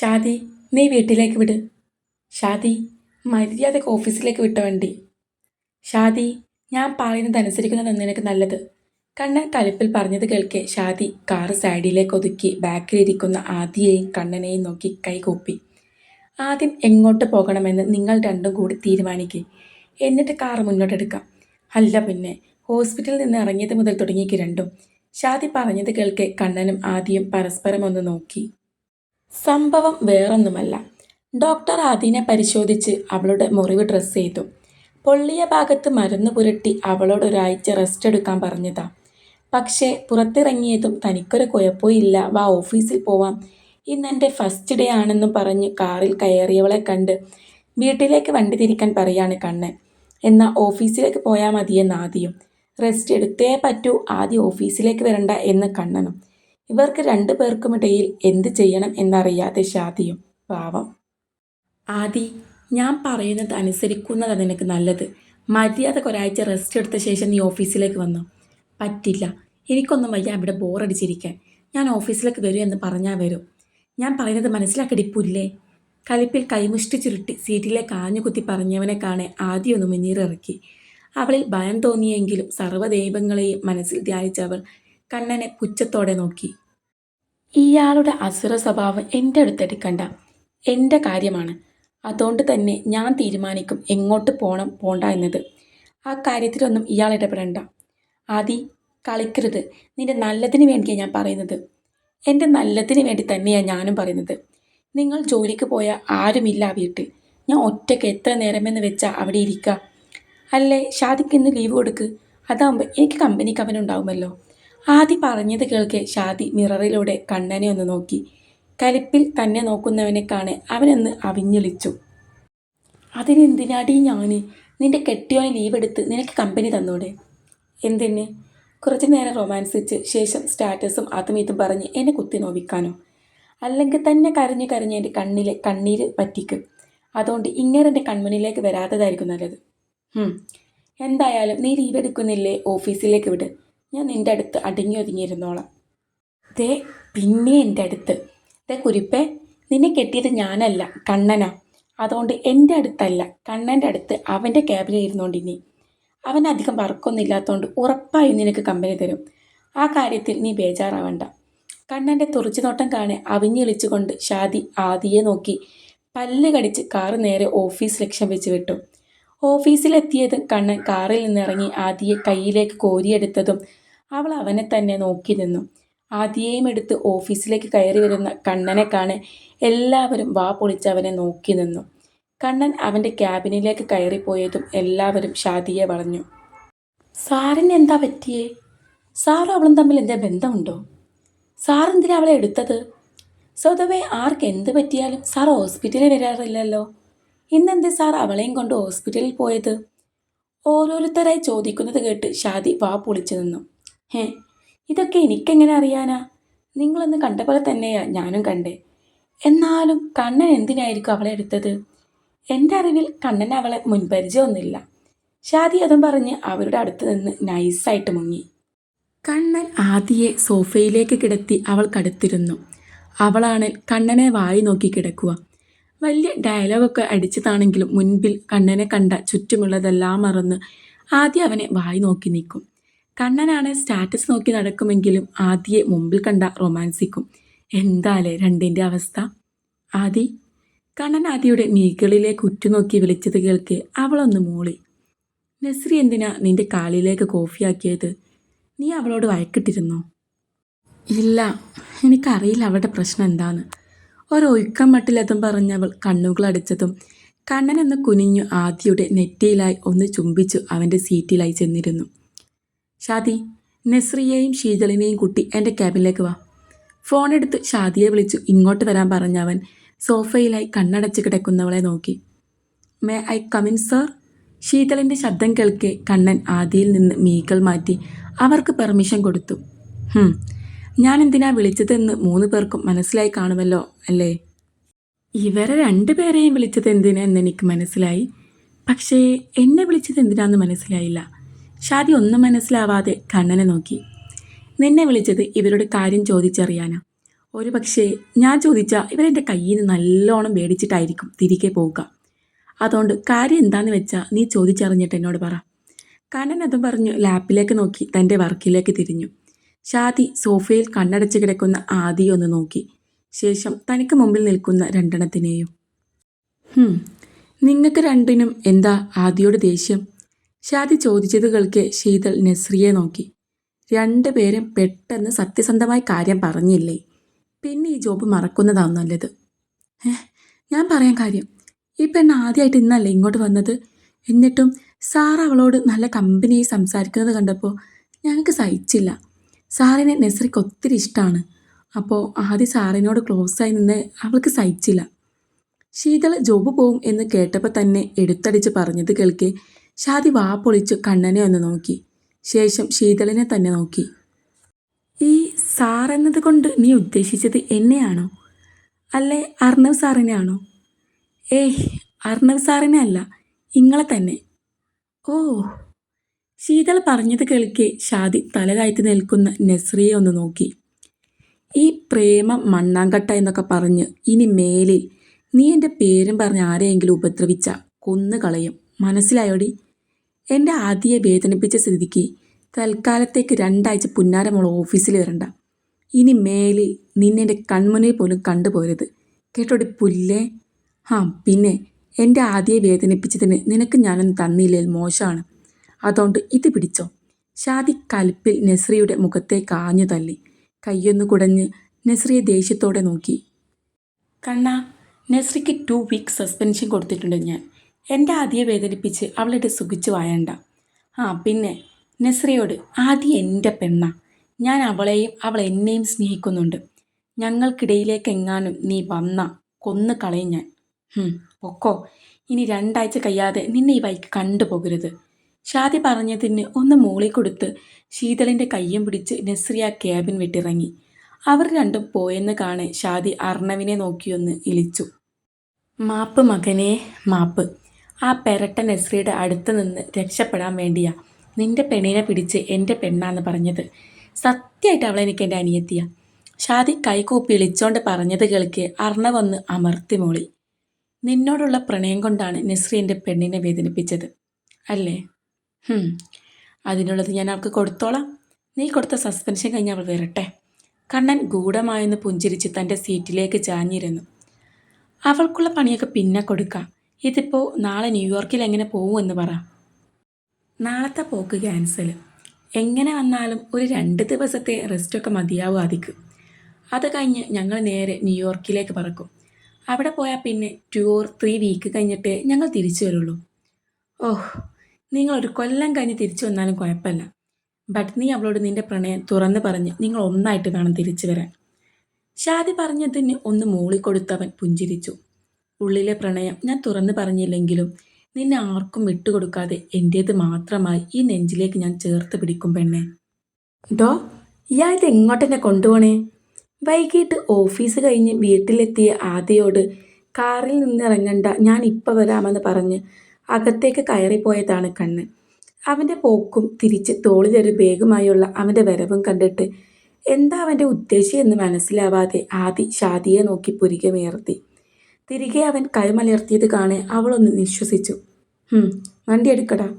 ഷാദി നീ വീട്ടിലേക്ക് വിട്. ഷാദി മര്യാദയ്ക്ക് ഓഫീസിലേക്ക് വിട്ട വണ്ടി. ഷാദി ഞാൻ പറയുന്നത് അനുസരിക്കുന്നതാണ് നിനക്ക് നല്ലത്. കണ്ണൻ തലപ്പിൽ പറഞ്ഞത് കേൾക്കെ ഷാദി കാറ് സൈഡിലേക്ക് ഒതുക്കി ബാക്കിലിരിക്കുന്ന ആദിയെയും കണ്ണനെയും നോക്കി കൈകൂപ്പി ആദ്യം എങ്ങോട്ട് പോകണമെന്ന് നിങ്ങൾ രണ്ടും കൂടി തീരുമാനിക്കുക എന്നിട്ട് കാറ് മുന്നോട്ടെടുക്കാം. അല്ല പിന്നെ ഹോസ്പിറ്റലിൽ നിന്ന് ഇറങ്ങിയത് മുതൽ തുടങ്ങിയേക്ക് രണ്ടും. ഷാദി പറഞ്ഞത് കേൾക്കെ കണ്ണനും ആദിയും പരസ്പരം ഒന്ന് നോക്കി. സംഭവം വേറൊന്നുമല്ല. ഡോക്ടർ ആദീനെ പരിശോധിച്ച് അവളുടെ മുറിവ് ഡ്രസ്സ് ചെയ്തു. പൊള്ളിയ ഭാഗത്ത് മരുന്ന് പുരട്ടി അവളോട് ഒരാഴ്ച റെസ്റ്റ് എടുക്കാൻ പറഞ്ഞതാ. പക്ഷേ പുറത്തിറങ്ങിയതും തനിക്കൊരു കുഴപ്പമില്ല വാ ഓഫീസിൽ പോവാം. ഇന്ന് എന്റെ ഫസ്റ്റ് ഡേ ആണെന്നും പറഞ്ഞ് കാറിൽ കയറിയവളെ കണ്ട് വീട്ടിലേക്ക് വണ്ടി തിരിക്കാൻ പറയാണ് കണ്ണൻ. എന്നാൽ ഓഫീസിലേക്ക് പോയാൽ മതിയെന്ന് ആദ്യം. റെസ്റ്റ് എടുത്തേ പറ്റൂ. ആദ്യം ഓഫീസിലേക്ക് വരണ്ട എന്ന് കണ്ണനും. ഇവർക്ക് രണ്ടു പേർക്കുമിടയിൽ എന്ത് ചെയ്യണം എന്നറിയാതെ ഷാദിയും പാവം. ആദി ഞാൻ പറയുന്നത് അനുസരിക്കുന്നതാണ് നിനക്ക് നല്ലത്. മര്യാദയ്ക്ക് ഒരാഴ്ച റെസ്റ്റ് എടുത്ത ശേഷം നീ ഓഫീസിലേക്ക് വന്നു? പറ്റില്ല. എനിക്കൊന്നും വയ്യ ഇവിടെ ബോറടിച്ചിരിക്കാൻ ഞാൻ ഓഫീസിലേക്ക് വരൂ എന്ന് പറഞ്ഞാൽ വരും. ഞാൻ പറയുന്നത് മനസ്സിലാക്കടിപ്പില്ലേ കലിപ്പിൽ കൈമുഷ്ടി ചുരുട്ടി സീറ്റിലെ ആഞ്ഞുകുത്തി പറഞ്ഞവനെ കാണെ ആദ്യം ഒന്ന് മുന്നീറിറക്കി. അവളിൽ ഭയം തോന്നിയെങ്കിലും സർവദൈവങ്ങളെയും മനസ്സിൽ ധ്യാനിച്ചവൾ കണ്ണനെ പുച്ഛത്തോടെ നോക്കി. ഇയാളുടെ അസുര സ്വഭാവം എന്റെ അടുത്തെടുക്കണ്ട എന്റെ കാര്യമാണ്. അതുകൊണ്ട് തന്നെ ഞാൻ തീരുമാനിക്കും എങ്ങോട്ട് പോകണം പോണ്ട എന്നത്. ആ കാര്യത്തിലൊന്നും ഇയാൾ ഇടപെടണ്ട. ആദി കളിക്കരുത്. നിന്റെ നല്ലതിന് വേണ്ടിയാണ് ഞാൻ പറയുന്നത്. എന്റെ നല്ലതിന് വേണ്ടി തന്നെയാണ് ഞാനും പറയുന്നത്. നിങ്ങൾ ജോലിക്ക് പോയാൽ ആരുമില്ല ആ വീട്ടിൽ. ഞാൻ ഒറ്റയ്ക്ക് എത്ര നേരമെന്ന് വെച്ചാൽ അവിടെ ഇരിക്കുക അല്ലേ ഷാദിക്ക് ഇന്ന് ലീവ് കൊടുക്ക്. അതാകുമ്പോൾ എനിക്ക് കമ്പനിക്ക് അവനുണ്ടാവുമല്ലോ ആദി പറഞ്ഞത് കേൾക്കെ ഷാദി മിററിലൂടെ കണ്ണനെ ഒന്ന് നോക്കി. കലിപ്പിൽ തന്നെ നോക്കുന്നവനെ കാണെ അവനൊന്ന് അവിഞ്ഞൊളിച്ചു അതിനെന്തിനാടി ഞാൻ നിന്റെ കെട്ടിയോനെ ലീവ് എടുത്ത് നിനക്ക് കമ്പനി തന്നൂടെ? എന്തിന് കുറച്ച് നേരം റൊമാൻസിച്ച് ശേഷം സ്റ്റാറ്റസും അതും ഇതും പറഞ്ഞ് എന്നെ കുത്തി നോവിക്കാനോ? അല്ലെങ്കിൽ തന്നെ കരഞ്ഞു കരഞ്ഞ് എന്റെ കണ്ണിലെ കണ്ണീര് പറ്റിക്കും അതുകൊണ്ട് ഇങ്ങനെ എന്റെ കൺമുന്നിലേക്ക് വരാത്തതായിരിക്കും നല്ലത്. എന്തായാലും നീ ലീവ് എടുക്കുന്നില്ലേ? ഓഫീസിലേക്ക് വിട്. ഞാൻ നിന്റെ അടുത്ത് അടങ്ങി ഒതുങ്ങിയിരുന്നോളാം. ദേ പിന്നെ എന്റെ അടുത്ത്. ദേ കുരിപ്പേ നിന്നെ കെട്ടിയത് ഞാനല്ല കണ്ണനാ. അതുകൊണ്ട് എന്റെ അടുത്തല്ല കണ്ണന്റെ അടുത്ത് അവന്റെ ക്യാബിൽ ഇരുന്നുകൊണ്ട് ഇനി. അവൻ അധികം വർക്കൊന്നും ഇല്ലാത്തതുകൊണ്ട് ഉറപ്പായി നിനക്ക് കമ്പനി തരും. ആ കാര്യത്തിൽ നീ ബേജാറാവണ്ട. കണ്ണന്റെ തുറച്ചു നോട്ടം കാണെ അവിഞ്ഞിളിച്ചുകൊണ്ട് ഷാദി ആദിയെ നോക്കി. പല്ല് കടിച്ച് കാറ് നേരെ ഓഫീസ് ലക്ഷ്യം വെച്ച് വിട്ടു. ഓഫീസിലെത്തിയതും കണ്ണൻ കാറിൽ നിന്നിറങ്ങി ആദിയെ കയ്യിലേക്ക് കോരിയെടുത്തതും അവൾ അവനെ തന്നെ നോക്കി നിന്നു. ആദ്യേയും എടുത്ത് ഓഫീസിലേക്ക് കയറി വരുന്ന കണ്ണനെ കാണെ എല്ലാവരും വാ പൊളിച്ച് അവനെ നോക്കി നിന്നു. കണ്ണൻ അവന്റെ ക്യാബിനിലേക്ക് കയറിപ്പോയതും എല്ലാവരും ഷാദിയെ വളഞ്ഞു. സാറിന് എന്താ പറ്റിയേ? സാറും അവളും തമ്മിൽ എന്താ ബന്ധമുണ്ടോ? സാറെന്തിനാ അവളെ എടുത്തത്? സ്വതവേ ആർക്ക് എന്ത് പറ്റിയാലും സാർ ഹോസ്പിറ്റലിൽ വരാറില്ലല്ലോ. ഇന്നെന്ത് സാർ അവളെയും കൊണ്ട് ഹോസ്പിറ്റലിൽ പോയത്? ഓരോരുത്തരായി ചോദിക്കുന്നത് കേട്ട് ഷാദി വാ പൊളിച്ചു നിന്നു. ഹേ ഇതൊക്കെ എനിക്കെങ്ങനെ അറിയാനാ? നിങ്ങളൊന്ന് കണ്ട പോലെ തന്നെയാ ഞാനും കണ്ടേ. എന്നാലും കണ്ണൻ എന്തിനായിരിക്കും അവളെ എടുത്തത്? എന്റെ അറിവിൽ കണ്ണൻ അവളെ മുൻപരിചയമൊന്നുമില്ല. ഷാദി അതും പറഞ്ഞ് അവരുടെ അടുത്ത് നിന്ന് നൈസായിട്ട് മുങ്ങി. കണ്ണൻ ആദിയെ സോഫയിലേക്ക് കിടത്തി അവൾ അവൾക്കടുത്തിരുന്നു അവളാണ് കണ്ണനെ വായി നോക്കി കിടക്കുക. വലിയ ഡയലോഗൊക്കെ അടിച്ചതാണെങ്കിലും മുൻപിൽ കണ്ണനെ കണ്ട ചുറ്റുമുള്ളതെല്ലാം മറന്ന് ആദ്യം അവനെ വായി നോക്കി നിൽക്കും. കണ്ണനാണ് സ്റ്റാറ്റസ് നോക്കി നടക്കുമെങ്കിലും ആദിയെ മുമ്പിൽ കണ്ട റൊമാൻസിക്കും എന്താലേ രണ്ടിന്റെ അവസ്ഥ? ആദി കണ്ണൻ ആദിയുടെ മീകളിലേക്ക് ഉറ്റുനോക്കി വിളിച്ചത് കേൾക്കെ അവളൊന്ന് മൂളി. നസ്രി എന്തിനാ നിന്റെ കാലിലേക്ക് കോഫിയാക്കിയത്? നീ അവളോട് വഴക്കിട്ടിരുന്നോ? ഇല്ല എനിക്കറിയില്ല അവളുടെ പ്രശ്നം എന്താന്ന്. ഒരൊഴുക്കം മട്ടിലതും പറഞ്ഞവൾ കണ്ണൻ കണ്ണനെന്ന് കുനിഞ്ഞു ആദിയുടെ നെറ്റിയിലായി ഒന്ന് ചുംബിച്ചു അവന്റെ സീറ്റിലായി ചെന്നിരുന്നു. ഷാദി നസ്രിയെയും ശീതളിനെയും കുട്ടി എന്റെ ക്യാബിനിലേക്ക് വാ. ഫോണെടുത്ത് ഷാദിയെ വിളിച്ചു ഇങ്ങോട്ട് വരാൻ പറഞ്ഞവൻ സോഫയിലായി കണ്ണടച്ച് കിടക്കുന്നവളെ നോക്കി. May I come in sir ശീതളിന്റെ ശബ്ദം കേൾക്കെ കണ്ണൻ ആദിയിൽ നിന്ന് മീകൾ മാറ്റി അവർക്ക് പെർമിഷൻ കൊടുത്തു. ഞാൻ എന്തിനാ വിളിച്ചതെന്ന് മൂന്ന് പേർക്കും മനസ്സിലായി കാണുമല്ലോ അല്ലേ? ഇവരെ രണ്ടുപേരെയും വിളിച്ചത് എന്തിനാന്ന് എനിക്ക് മനസ്സിലായി. പക്ഷേ എന്നെ വിളിച്ചത് എന്തിനാന്ന് മനസ്സിലായില്ല. ഷാദി ഒന്നും മനസ്സിലാവാതെ കണ്ണനെ നോക്കി. നിന്നെ വിളിച്ചത് ഇവരുടെ കാര്യം ചോദിച്ചറിയാനാ. ഒരു പക്ഷേ ഞാൻ ചോദിച്ചാൽ ഇവരെന്റെ കയ്യിൽ നിന്ന് നല്ലോണം മേടിച്ചിട്ടായിരിക്കും തിരികെ പോവുക. അതുകൊണ്ട് കാര്യം എന്താണെന്ന് വെച്ചാൽ നീ ചോദിച്ചറിഞ്ഞിട്ട് എന്നോട് പറ. കണ്ണൻ അതും പറഞ്ഞു ലാപ്പിലേക്ക് നോക്കി തന്റെ വർക്കിലേക്ക് തിരിഞ്ഞു. ഷാദി സോഫയിൽ കണ്ണടച്ച് കിടക്കുന്ന ആദിയെ ഒന്ന് നോക്കി. ശേഷം തനിക്ക് മുമ്പിൽ നിൽക്കുന്ന രണ്ടെണ്ണത്തിനെയും. നിങ്ങൾക്ക് രണ്ടിനും എന്താ ആദിയോട് ദേഷ്യം? ഷാദി ചോദിച്ചത് കേൾക്കെ ശീതൾ നസ്രിയെ നോക്കി. രണ്ടുപേരും പെട്ടെന്ന് സത്യസന്ധമായ കാര്യം പറഞ്ഞില്ലേ? പിന്നെ ഈ ജോബ് മറക്കുന്നതാണ് നല്ലത്. ഞാൻ പറയാൻ കാര്യം. ഈ പെണ്ണ് ആദ്യമായിട്ട് ഇന്നല്ലേ ഇങ്ങോട്ട് വന്നത്? എന്നിട്ടും സാർ അവളോട് നല്ല കമ്പനിയായി സംസാരിക്കുന്നത് കണ്ടപ്പോൾ ഞങ്ങൾക്ക് സഹിച്ചില്ല. സാറിനെ നസ്രിക്ക് ഒത്തിരി ഇഷ്ടമാണ് അപ്പോൾ ആദ്യം സാറിനോട് ക്ലോസായി നിന്ന് അവൾക്ക് സഹിച്ചില്ല. ശീതൾ ജോബ് പോവും എന്ന് കേട്ടപ്പോൾ തന്നെ എടുത്തടിച്ച് പറഞ്ഞത് കേൾക്കെ ഷാദി വാ പൊളിച്ച് കണ്ണനെ ഒന്ന് നോക്കി. ശേഷം ശീതളിനെ തന്നെ നോക്കി. ഈ സാർ കൊണ്ട് നീ ഉദ്ദേശിച്ചത് എന്നെയാണോ? അല്ലേ അർണവ് സാറിനെയാണോ ഏയ് അർണവ് സാറിനെ അല്ല ഇങ്ങളെ തന്നെ. ഓ ശീതൾ പറഞ്ഞത് കേൾക്കെ ഷാദി തലതായിട്ട് നിൽക്കുന്ന നസ്രിയെ ഒന്ന് നോക്കി. ഈ പ്രേമം മണ്ണാങ്കട്ട എന്നൊക്കെ പറഞ്ഞ് ഇനി മേലിൽ നീ എന്റെ പേരും പറഞ്ഞ് ആരെയെങ്കിലും ഉപദ്രവിച്ച കൊന്നു കളയും മനസ്സിലായോടി? എന്റെ ആദ്യയെ വേദനിപ്പിച്ച സ്ഥിതിക്ക് തൽക്കാലത്തേക്ക് രണ്ടാഴ്ച പുന്നാരമുള്ള ഓഫീസിൽ വരണ്ട. ഇനി മേലിൽ നിന്നെ കൺമുന്നിൽ പോലും കണ്ടുപോരുത് കേട്ടോടി പുല്ലേ? ആ പിന്നെ എന്റെ ആദ്യയെ വേദനിപ്പിച്ചതിന് നിനക്ക് ഞാനൊന്നും തന്നില്ലേൽ മോശമാണ്. അതുകൊണ്ട് ഇത് പിടിച്ചോ. ഷാദി കൽപ്പിൽ നസ്രിയുടെ മുഖത്തെ കാഞ്ഞു തല്ലി കയ്യൊന്നു കുടഞ്ഞ് നസ്രിയെ ദേഷ്യത്തോടെ നോക്കി. കണ്ണ നസ്രിക്ക് ടു വീക്ക് സസ്പെൻഷൻ കൊടുത്തിട്ടുണ്ട് ഞാൻ. എന്റെ ആദിയെ വേദനിപ്പിച്ച് അവളുടെ സുഖിച്ചു വായണ്ട. ആ പിന്നെ നസ്രിയോട് ആദ്യം എന്റെ പെണ്ണ. ഞാൻ അവളെയും അവൾ എന്നെയും സ്നേഹിക്കുന്നുണ്ട്. ഞങ്ങൾക്കിടയിലേക്ക് എങ്ങാനും നീ വന്ന കൊന്നു കളയും ഞാൻ. ഒക്കോ. ഇനി രണ്ടാഴ്ച കഴിയാതെ നിന്നെ ഈ വൈക്ക് കണ്ടുപോകരുത്. ഷാദി പറഞ്ഞതിന് ഒന്ന് മൂളി കൊടുത്ത് ശീതളിന്റെ കയ്യും പിടിച്ച് നസ്രിയ ക്യാബിൻ വിട്ടിറങ്ങി. അവർ രണ്ടും പോയെന്ന് കാണെ ഷാദി അർണവിനെ നോക്കിയൊന്ന് ഇളിച്ചു. മാപ്പ് മകനെ മാപ്പ്. ആ പെരട്ട നസ്രിയുടെ അടുത്ത് നിന്ന് രക്ഷപ്പെടാൻ വേണ്ടിയാ നിന്റെ പെണ്ണിനെ പിടിച്ച് എന്റെ പെണ്ണാന്ന് പറഞ്ഞത്. സത്യമായിട്ട് അവളെ എനിക്ക് എന്റെ അനിയത്തിയ. ഷാദി കൈകൂപ്പി ഇളിച്ചോണ്ട് പറഞ്ഞത് കേൾക്ക് അർണവൊന്ന് അമർത്തി മോളി. നിന്നോടുള്ള പ്രണയം കൊണ്ടാണ് നസ്രി എന്റെ പെണ്ണിനെ വേദനിപ്പിച്ചത്. അല്ലേ? അതിനുള്ളത് ഞാൻ അവൾക്ക് കൊടുത്തോളാം. നീ കൊടുത്ത സസ്പെൻഷൻ കഴിഞ്ഞ് അവൾ വരട്ടെ. കണ്ണൻ ഗൂഢമായൊന്ന് പുഞ്ചിരിച്ച് തന്റെ സീറ്റിലേക്ക് ചാഞ്ഞിരുന്നു. അവൾക്കുള്ള പണിയൊക്കെ പിന്നെ കൊടുക്കാം. ഇതിപ്പോൾ നാളെ ന്യൂയോർക്കിൽ എങ്ങനെ പോകുമെന്ന് പറ. നാളത്തെ പോക്ക് ക്യാൻസൽ എങ്ങനെ വന്നാലും ഒരു രണ്ട് ദിവസത്തെ റെസ്റ്റൊക്കെ മതിയാവും അതിക്ക് അത് കഴിഞ്ഞ് ഞങ്ങൾ നേരെ ന്യൂയോർക്കിലേക്ക് പറക്കും. അവിടെ പോയാൽ പിന്നെ ടു ഓർ ത്രീ വീക്ക് കഴിഞ്ഞിട്ടേ ഞങ്ങൾ തിരിച്ചു വരുള്ളൂ. ഓഹ് നിങ്ങൾ ഒരു കൊല്ലം കഴിഞ്ഞ് തിരിച്ചു വന്നാലും കുഴപ്പമില്ല. ബട്ട് നീ അവളോട് നിന്റെ പ്രണയം തുറന്ന് പറഞ്ഞ് നിങ്ങൾ ഒന്നായിട്ട് വേണം തിരിച്ചു വരാൻ. ഷാദി പറഞ്ഞതിന് ഒന്ന് മൂളിക്കൊടുത്തവൻ പുഞ്ചിരിച്ചു. ഉള്ളിലെ പ്രണയം ഞാൻ തുറന്നു പറഞ്ഞില്ലെങ്കിലും നിന്നെ ആർക്കും വിട്ടുകൊടുക്കാതെ എന്റേത് മാത്രമായി ഈ നെഞ്ചിലേക്ക് ഞാൻ ചേർത്ത് പിടിക്കും പെണ്ണെ. ഡോ ഇയാൾ ഇത് എങ്ങോട്ടെന്നെ കൊണ്ടുപോണേ? വൈകിട്ട് ഓഫീസ് കഴിഞ്ഞ് വീട്ടിലെത്തിയ ആദ്യയോട് കാറിൽ നിന്നിറങ്ങണ്ട ഞാൻ ഇപ്പം വരാമെന്ന് പറഞ്ഞ് അകത്തേക്ക് കയറിപ്പോയതാണ് കണ്ണ്. അവന്റെ പോക്കും തിരിച്ച് തോളിലൊരു ബേഗുമായുള്ള അവന്റെ വരവും കണ്ടിട്ട് എന്താ അവന്റെ ഉദ്ദേശം എന്ന് മനസ്സിലാവാതെ ആദി ഷാദിയെ നോക്കി പുരികമേർത്തി തിരികെ അവൻ കൈമലർത്തിയത് കാണെ അവളൊന്ന് നിശ്വസിച്ചു. "ഹും, വണ്ടി എടുക്കടാ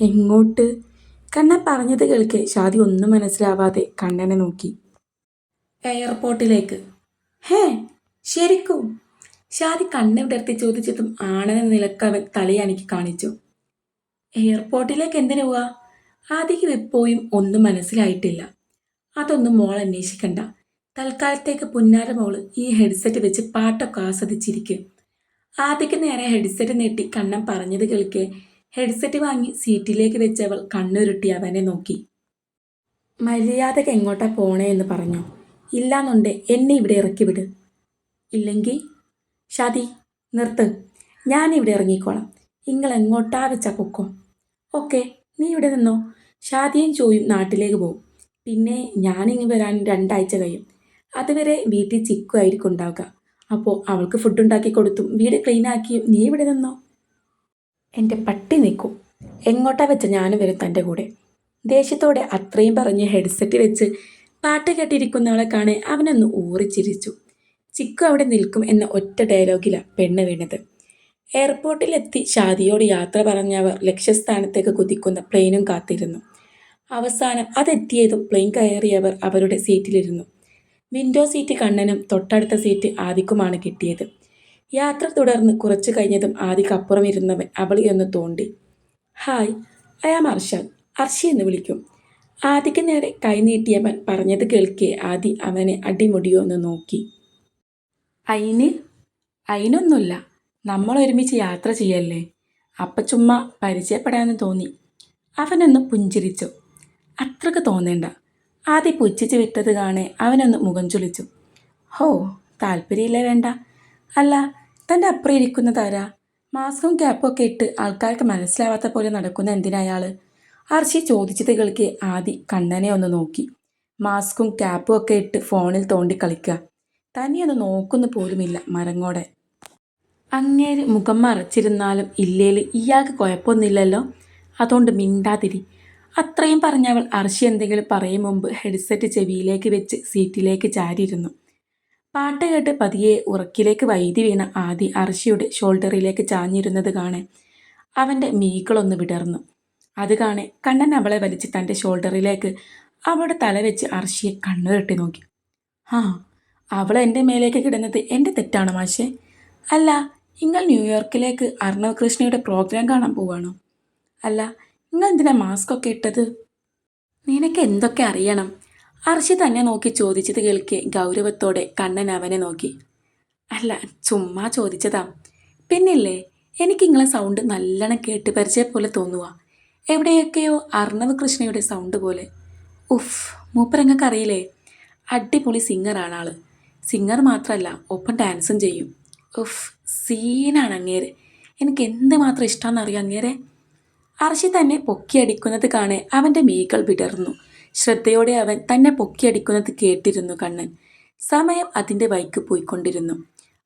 എങ്ങോട്ട്? കണ്ണൻ പറഞ്ഞത് കേൾക്കെ ഷാദി ഒന്നും മനസ്സിലാവാതെ കണ്ണനെ നോക്കി. എയർപോർട്ടിലേക്ക്. ഹേ ശരിക്കും. ഷാദി കണ്ണ് വിടർത്തി ചോദിച്ചതും ആണെന്ന നിലയ്ക്ക് അവൻ തലയണിക്ക് കാണിച്ചു. എയർപോർട്ടിലേക്ക് എന്തിനു പോവാ? ആദ്യക്ക് എപ്പോഴും ഒന്നും മനസ്സിലായിട്ടില്ല. അതൊന്നും മോൾ അന്വേഷിക്കണ്ട. തൽക്കാലത്തേക്ക് പുന്നാര മോൾ ഈ ഹെഡ്സെറ്റ് വെച്ച് പാട്ടൊക്കെ ആസ്വദിച്ചിരിക്കും. ആദ്യക്ക് നേരെ ഹെഡ്സെറ്റ് നീട്ടി കണ്ണൻ പറഞ്ഞത് കേൾക്കെ. ഹെഡ്സെറ്റ് വാങ്ങി സീറ്റിലേക്ക് വെച്ചവൾ കണ്ണുരുട്ടി അവനെ നോക്കി. മര്യാദയ്ക്ക് എങ്ങോട്ടാ പോണേ എന്ന് പറഞ്ഞു. ഇല്ലാന്നുണ്ട് എന്നെ ഇവിടെ ഇറക്കി വിട് ഇല്ലെങ്കിൽ ഷാദി നിർത്ത്. ഞാനിവിടെ ഇറങ്ങിക്കോളാം. നിങ്ങൾ എങ്ങോട്ടാ വെച്ചാ പൊക്കോ? ഓക്കെ നീ ഇവിടെ നിന്നോ? ഷാദിയും ചോയും നാട്ടിലേക്ക് പോകും പിന്നെ ഞാനിങ്ങ് വരാൻ രണ്ടാഴ്ച കഴിയും. അതുവരെ വീട്ടിൽ ചിക്കു ആയിരിക്കും ഉണ്ടാവുക. അപ്പോൾ അവൾക്ക് ഫുഡ് ഉണ്ടാക്കി കൊടുത്തും വീട് ക്ലീൻ ആക്കിയും നീ ഇവിടെ നിന്നോ? എന്റെ പട്ടി നിൽക്കും എങ്ങോട്ടാ വെച്ച ഞാനും വരും തന്റെ കൂടെ. ദേഷ്യത്തോടെ അത്രയും പറഞ്ഞ് ഹെഡ്സെറ്റ് വെച്ച് പാട്ട് കേട്ടിരിക്കുന്നവളെ കാണെ അവനൊന്ന് ഊറിച്ചിരിച്ചു. ചിക്കു അവിടെ നിൽക്കും എന്ന ഒറ്റ ഡയലോഗിലാണ് പെണ്ണ് വീണത്. എയർപോർട്ടിലെത്തി ഷാദിയോട് യാത്ര പറഞ്ഞവർ ലക്ഷ്യസ്ഥാനത്തേക്ക് കുതിക്കുന്ന പ്ലെയിനും കാത്തിരുന്നു. അവസാനം അതെത്തിയതും പ്ലെയിൻ കയറിയവർ അവരുടെ സീറ്റിലിരുന്നു വിൻഡോ സീറ്റ് കണ്ണനും തൊട്ടടുത്ത സീറ്റ് ആദിക്കുമാണ് കിട്ടിയത്. യാത്ര തുടർന്ന് കുറച്ചു കഴിഞ്ഞതും ആദിക്കപ്പുറം ഇരുന്നവൻ അവളെ ഒന്ന് തോണ്ടി. Hi I am Arshad Arshi എന്ന് വിളിക്കും. ആദിക്ക് നേരെ കൈനീട്ടിയവൻ പറഞ്ഞത് കേൾക്കെ ആദി അവനെ അടിമുടിയോ എന്ന് നോക്കി. അയിന്? അയിനൊന്നുമില്ല. നമ്മൾ ഒരുമിച്ച് യാത്ര ചെയ്യല്ലേ? അപ്പം ചുമ്മാ പരിചയപ്പെടാമെന്ന് തോന്നി. അവനൊന്ന് പുഞ്ചിരിച്ചു. അത്രയ്ക്ക് തോന്നേണ്ട. ആദ്യം പുച്ഛിച്ച് വിട്ടത് കാണെ അവനൊന്ന് മുഖം ചൊളിച്ചു. ഹോ താല്പര്യമില്ലേ വേണ്ട. അല്ല തന്റെ അപ്പുറം ഇരിക്കുന്നതാരാ മാസ്കും ക്യാപ്പും ഒക്കെ ഇട്ട് ആൾക്കാർക്ക് മനസ്സിലാവാത്ത പോലെ നടക്കുന്ന എന്തിനയാൾ അർഷി ചോദിച്ചത് കളിക്ക് ആദി കണ്ണനെ ഒന്ന് നോക്കി. മാസ്കും ക്യാപ്പും ഒക്കെ ഇട്ട് ഫോണിൽ തോണ്ടി കളിക്കുക. തനിയെ ഒന്ന് നോക്കുന്നു പോലുമില്ല മരങ്ങോടെ. അങ്ങേര് മുഖം മറച്ചിരുന്നാലും ഇല്ലേൽ ഇയാൾക്ക് കുഴപ്പമൊന്നുമില്ലല്ലോ. അതുകൊണ്ട് മിണ്ടാതിരി. അത്രയും പറഞ്ഞവൾ അർഷി എന്തെങ്കിലും പറയും മുമ്പ് ഹെഡ്സെറ്റ് ചെവിയിലേക്ക് വെച്ച് സീറ്റിലേക്ക് ചാരിയിരുന്നു. പാട്ട് കേട്ട് പതിയെ ഉറക്കിലേക്ക് വൈദ്യ വീണ ആദി അർഷിയുടെ ഷോൾഡറിലേക്ക് ചാഞ്ഞിരുന്നത് കാണെ അവന്റെ മീക്കളൊന്ന് വിടർന്നു. അത് കാണെ കണ്ണൻ അവളെ വലിച്ച് തന്റെ ഷോൾഡറിലേക്ക് അവളുടെ തല വെച്ച് അർഷിയെ കണ്ണുകെട്ടി നോക്കി. ആ അവൾ എന്റെ മേലേക്ക് കിടന്നത് എന്റെ തെറ്റാണോ മാഷേ? അല്ല നിങ്ങൾ ന്യൂയോർക്കിലേക്ക് അർണവ് കൃഷ്ണയുടെ പ്രോഗ്രാം കാണാൻ പോവാണോ? അല്ല നിങ്ങൾ എന്തിനാ മാസ്ക് ഒക്കെ ഇട്ടത്? നിനക്ക് എന്തൊക്കെ അറിയണം? അർഷി തന്നെ നോക്കി ചോദിച്ചത് കേൾക്കെ ഗൗരവത്തോടെ കണ്ണൻ അവനെ നോക്കി. അല്ല ചുമ്മാ ചോദിച്ചതാ. പിന്നില്ലേ എനിക്ക് നിങ്ങളെ സൗണ്ട് നല്ലോണം കേട്ട് പരിചയം പോലെ തോന്നുക എവിടെയൊക്കെയോ അർണവ് കൃഷ്ണയുടെ സൗണ്ട് പോലെ. ഉഫ് മൂപ്പരങ്ങൾക്ക് അറിയില്ലേ? അടിപൊളി സിംഗറാണ് ആൾ സിംഗർ മാത്രമല്ല ഒപ്പം ഡാൻസും ചെയ്യും. ഉഫ് സീനാണ് അങ്ങേര്. എനിക്ക് എന്ത് മാത്രം അറിയാം അങ്ങേരെ? അർഷി തന്നെ പൊക്കിയടിക്കുന്നത് കാണെ അവന്റെ മീകൾ വിടർന്നു. ശ്രദ്ധയോടെ അവൻ തന്നെ പൊക്കിയടിക്കുന്നത് കേട്ടിരുന്നു കണ്ണൻ. സമയം അതിന്റെ വൈക്ക് പോയിക്കൊണ്ടിരുന്നു.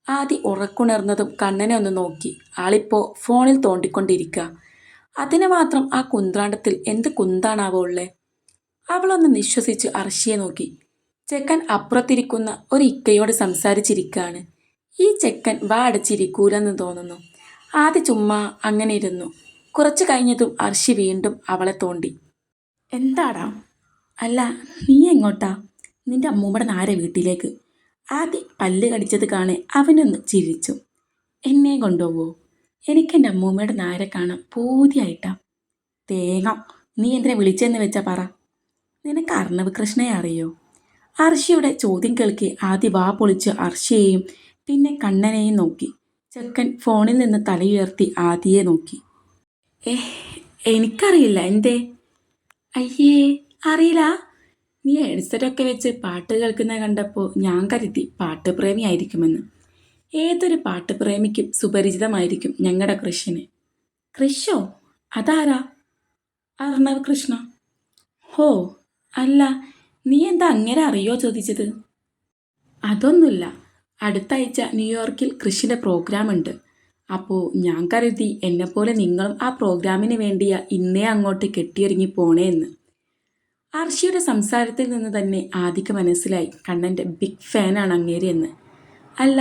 ആദി ഉറക്കുണർന്നതും കണ്ണനെ ഒന്ന് നോക്കി. ആളിപ്പോ ഫോണിൽ തോണ്ടിക്കൊണ്ടിരിക്കുക അതിന് മാത്രം ആ കുന്ത്രാണ്ടത്തിൽ എന്ത് കുന്താണാവോ ഉള്ളേ? അവളൊന്ന് നിശ്വസിച്ച് അർഷിയെ നോക്കി. ചെക്കൻ അപ്പുറത്തിരിക്കുന്ന ഒരു ഇക്കയോട് സംസാരിച്ചിരിക്കുകയാണ് ഈ ചെക്കൻ വാ അടച്ചിരിക്കൂലെന്ന് തോന്നുന്നു. ആദ്യ ചുമ്മാ അങ്ങനെ ഇരുന്നു. കുറച്ചു കഴിഞ്ഞതും അർഷി വീണ്ടും അവളെ തോണ്ടി. എന്താടാ? അല്ല നീ എങ്ങോട്ടാ? നിന്റെ അമ്മൂമ്മയുടെ നാരെ വീട്ടിലേക്ക്. ആദ്യം പല്ല് കടിച്ചത് കാണെ അവനൊന്ന് ചിരിച്ചു. എന്നെ കൊണ്ടുപോവോ? എനിക്ക് എന്റെ അമ്മൂമ്മയുടെ നാരെ കാണാൻ പൂതിയായിട്ടാ. തേങ്ങ നീ എന്തിനെ വിളിച്ചെന്ന് വെച്ചാ പറ. നിനക്ക് അർണവ് കൃഷ്ണയെ അറിയോ? അർഷിയുടെ ചോദ്യം കേൾക്കി ആദ്യ വാ പൊളിച്ച് അർഷിയെയും പിന്നെ കണ്ണനെയും നോക്കി. ചെക്കൻ ഫോണിൽ നിന്ന് തലയുയർത്തി ആദിയെ നോക്കി. ഏ എനിക്കറിയില്ല എന്തേ? അയ്യേ അറിയില്ല. നീ ഹെഡ്സെറ്റൊക്കെ വെച്ച് പാട്ട് കേൾക്കുന്ന കണ്ടപ്പോൾ ഞാൻ കരുതി പാട്ട് പ്രേമി ആയിരിക്കുമെന്ന് ഏതൊരു പാട്ട് പ്രേമിക്കും സുപരിചിതമായിരിക്കും ഞങ്ങളുടെ കൃഷിന് കൃഷോ അതാരാ? അർണവ് കൃഷ്ണ. ഹോ അല്ല നീ എന്താ അങ്ങനെ അറിയോ ചോദിച്ചത്? അതൊന്നുമില്ല. അടുത്ത ആഴ്ച ന്യൂയോർക്കിൽ കൃഷിന്റെ പ്രോഗ്രാം ഉണ്ട് അപ്പോൾ ഞാൻ കരുതി എന്നെപ്പോലെ നിങ്ങളും ആ പ്രോഗ്രാമിന് വേണ്ടിയ ഇന്നേ അങ്ങോട്ട് കെട്ടിയൊരുങ്ങി പോണേ എന്ന്. അർഷിയുടെ സംസാരത്തിൽ നിന്ന് തന്നെ ആദിക്ക് മനസ്സിലായി കണ്ണന്റെ ബിഗ് ഫാനാണ് അങ്ങേരി എന്ന്. അല്ല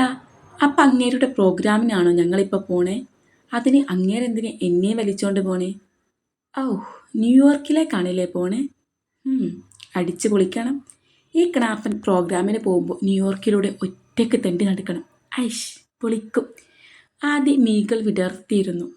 അപ്പം അങ്ങേരുടെ പ്രോഗ്രാമിനാണോ ഞങ്ങളിപ്പോൾ പോണേ? അതിന് അങ്ങേരെന്തിന് എന്നെ വലിച്ചോണ്ട് പോണേ? ഓ ന്യൂയോർക്കിലേക്കാണല്ലേ പോണേ? അടിച്ചു പൊളിക്കണം. ഈ ക്നാപ്പൻ പ്രോഗ്രാമിന് പോകുമ്പോൾ ന്യൂയോർക്കിലൂടെ ഒറ്റയ്ക്ക് തെണ്ടി നടക്കണം. ഐഷ് പൊളിക്കും. ആദ്യം മീകൾ വിടർത്തിയിരുന്നു.